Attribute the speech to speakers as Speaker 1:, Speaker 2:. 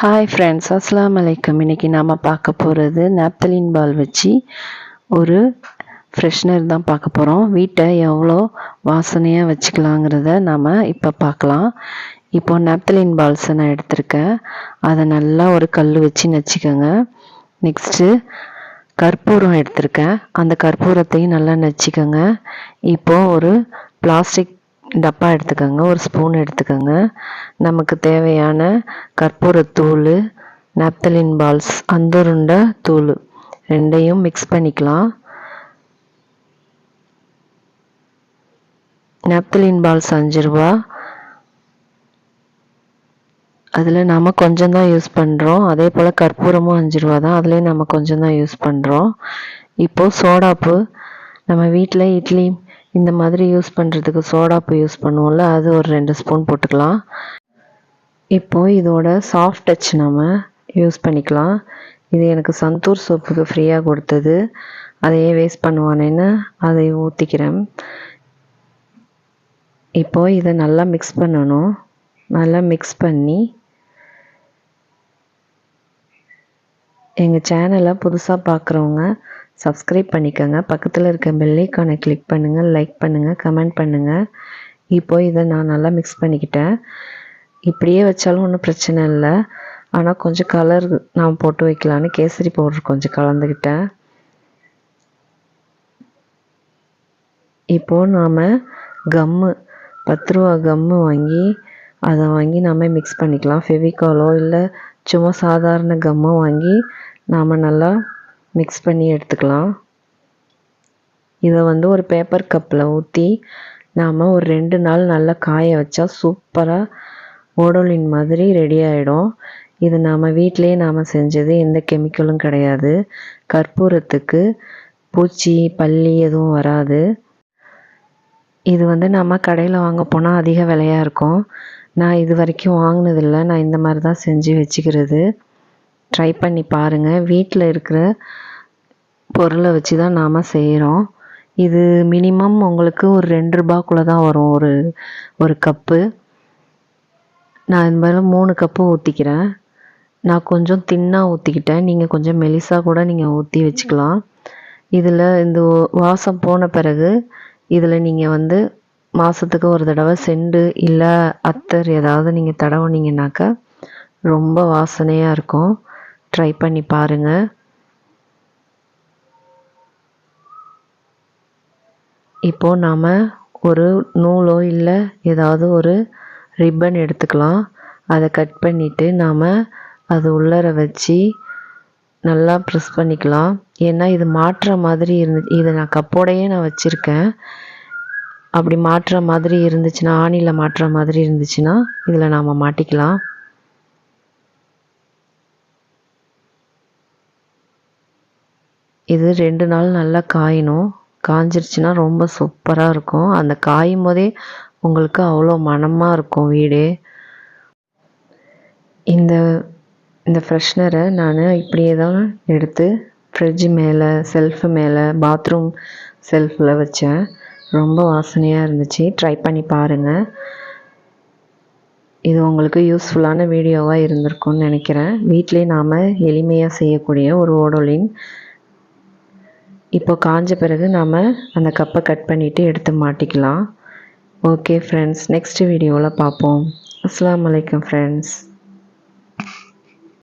Speaker 1: Hi friends அஸ்லாம் வலைக்கம் இன்றைக்கி நாம் பார்க்க போகிறது நாப்தலின் பால் வச்சு ஒரு ஃப்ரெஷ்னர் தான் பார்க்க போகிறோம் வீட்டை எவ்வளோ வாசனையாக வச்சுக்கலாங்கிறத நாம் இப்போ பார்க்கலாம். இப்போ நாப்தலின் பால்ஸை நான் எடுத்திருக்கேன். அதை நல்லா ஒரு கல் வச்சு நச்சுக்கோங்க. நெக்ஸ்ட்டு கற்பூரம் எடுத்திருக்கேன். அந்த கற்பூரத்தையும் நல்லா நச்சுக்கோங்க. இப்போது ஒரு பிளாஸ்டிக் டப்பா எடுத்துக்கோங்க ஒரு ஸ்பூன் எடுத்துக்கோங்க. நமக்கு தேவையான கற்பூரத்தூள் நப்தலின் பால்ஸ் அந்தருண்டை தூள் ரெண்டையும் மிக்ஸ் பண்ணிக்கலாம். நாப்தலின் பால்ஸ் அஞ்சு ரூபா. அதில் நம்ம கொஞ்சம் தான் யூஸ் பண்ணுறோம் அதே போல் கற்பூரமும் அஞ்சு ரூபா தான். அதுலேயும் நம்ம கொஞ்சம் தான் யூஸ் பண்ணுறோம் இப்போது சோடாப்பு நம்ம வீட்டில் இட்லி இந்த மாதிரி யூஸ் பண்ணுறதுக்கு சோடாப்பு யூஸ் பண்ணுவோம்ல அது ஒரு ரெண்டு ஸ்பூன் போட்டுக்கலாம். இப்போது இதோட சாஃப்ட் டச் நம்ம யூஸ் பண்ணிக்கலாம். இது எனக்கு சந்தூர் சோப்புக்கு ஃப்ரீயாக கொடுத்தது. அதையே வேஸ்ட் பண்ணுவானேன்னு அதை ஊற்றிக்கிறேன் இப்போது இதை நல்லா மிக்ஸ் பண்ணணும். நல்லா மிக்ஸ் பண்ணி எங்கள் சேனலை புதுசாக பார்க்குறவங்க சப்ஸ்கிரைப் பண்ணிக்கோங்க. பக்கத்தில் இருக்க பெல்லைக்கானை கிளிக் பண்ணுங்கள் லைக் பண்ணுங்கள் கமெண்ட் பண்ணுங்கள் இப்போ இதை நான் நல்லா மிக்ஸ் பண்ணிக்கிட்டேன். இப்படியே வச்சாலும் ஒன்றும் பிரச்சனை இல்லை. ஆனால் கொஞ்சம் கலர் நான் போட்டு வைக்கலான்னு கேசரி பவுடர் கொஞ்சம் கலந்துக்கிட்டேன். இப்போது நாம் கம்மு பத்து ரூபா கம்மு வாங்கி அதை வாங்கி நாம் மிக்ஸ் பண்ணிக்கலாம். ஃபெவிகாலோ இல்லை சும்மா சாதாரண கம்மோ வாங்கி நாம் நல்லா மிக்ஸ் பண்ணி எடுத்துக்கலாம். இதை வந்து ஒரு பேப்பர் கப்பில் ஊற்றி நாம் ஒரு ரெண்டு நாள் நல்லா காய வச்சா சூப்பராக ஓடோலின் மாதிரி ரெடி ஆகிடும் இது நாம் வீட்டிலே நாம் செஞ்சது எந்த கெமிக்கலும் கிடையாது. கற்பூரத்துக்கு பூச்சி பல்லி எதுவும் வராது. இது வந்து நம்ம கடையில் வாங்க போனால் அதிக விலையாக இருக்கும். நான் இது வரைக்கும் வாங்கினதில்லை. நான் இந்த மாதிரி தான் செஞ்சு வச்சுக்கிறது. ட்ரை பண்ணி பாருங்கள் வீட்டில் இருக்கிற பொருளை வச்சு தான் நாம் செய்கிறோம் இது மினிமம் உங்களுக்கு ஒரு ரெண்டு ரூபாக்குள்ளே தான் வரும். ஒரு ஒரு கப்பு நான் இந்த மாதிரி மூணு கப்பு ஊற்றிக்கிறேன் நான் கொஞ்சம் தின்னாக ஊற்றிக்கிட்டேன் நீங்கள் கொஞ்சம் மெலிசாக கூட நீங்கள் ஊற்றி வச்சுக்கலாம். இதில் இந்த வாசம் போன பிறகு இதில் நீங்கள் வந்து மாதத்துக்கு ஒரு தடவை செண்டு இல்லை அத்தர் ஏதாவது நீங்கள் தடவுனீங்கனாக்கா ரொம்ப வாசனையாக இருக்கும். ட்ரை பண்ணி பாருங்கள் இப்போது நாம் ஒரு நூலோ இல்லை ஏதாவது ஒரு ரிப்பன் எடுத்துக்கலாம். அதை கட் பண்ணிவிட்டு நாம் அது உள்ளர வச்சு நல்லா ப்ரெஸ் பண்ணிக்கலாம். ஏன்னா இது மாட்டுற மாதிரி இருந்து இதை நான் கப்போடையே நான் வச்சுருக்கேன். அப்படி மாட்டுற மாதிரி இருந்துச்சுன்னா ஆணியில் மாட்டுற மாதிரி இருந்துச்சுன்னா இதில் நாம் மாட்டிக்கலாம். இது ரெண்டு நாள் நல்லா காயணும். காஞ்சிருச்சுன்னா ரொம்ப சூப்பராக இருக்கும். அந்த காயும் போதே உங்களுக்கு அவ்வளோ மனமாக இருக்கும் வீடே. இந்த இந்த ஃப்ரெஷ்னரை நான் இப்படியே தான் எடுத்து ஃப்ரிட்ஜு மேலே செல்ஃபு மேலே பாத்ரூம் செல்ஃபில் வச்சேன். ரொம்ப வாசனையாக இருந்துச்சு. ட்ரை பண்ணி பாருங்கள் இது உங்களுக்கு யூஸ்ஃபுல்லான வீடியோவாக இருந்திருக்கும்னு நினைக்கிறேன். வீட்டிலே நாம் எளிமையாக செய்யக்கூடிய ஒரு ஓடோலின் இப்போ காஞ்ச பிறகு நாம் அந்த கப்பை கட் பண்ணிவிட்டு எடுத்து மாட்டிக்கலாம். ஓகே ஃப்ரெண்ட்ஸ் நெக்ஸ்ட் வீடியோவில் பார்ப்போம். அஸ்லாம் வலைக்கம் ஃப்ரெண்ட்ஸ்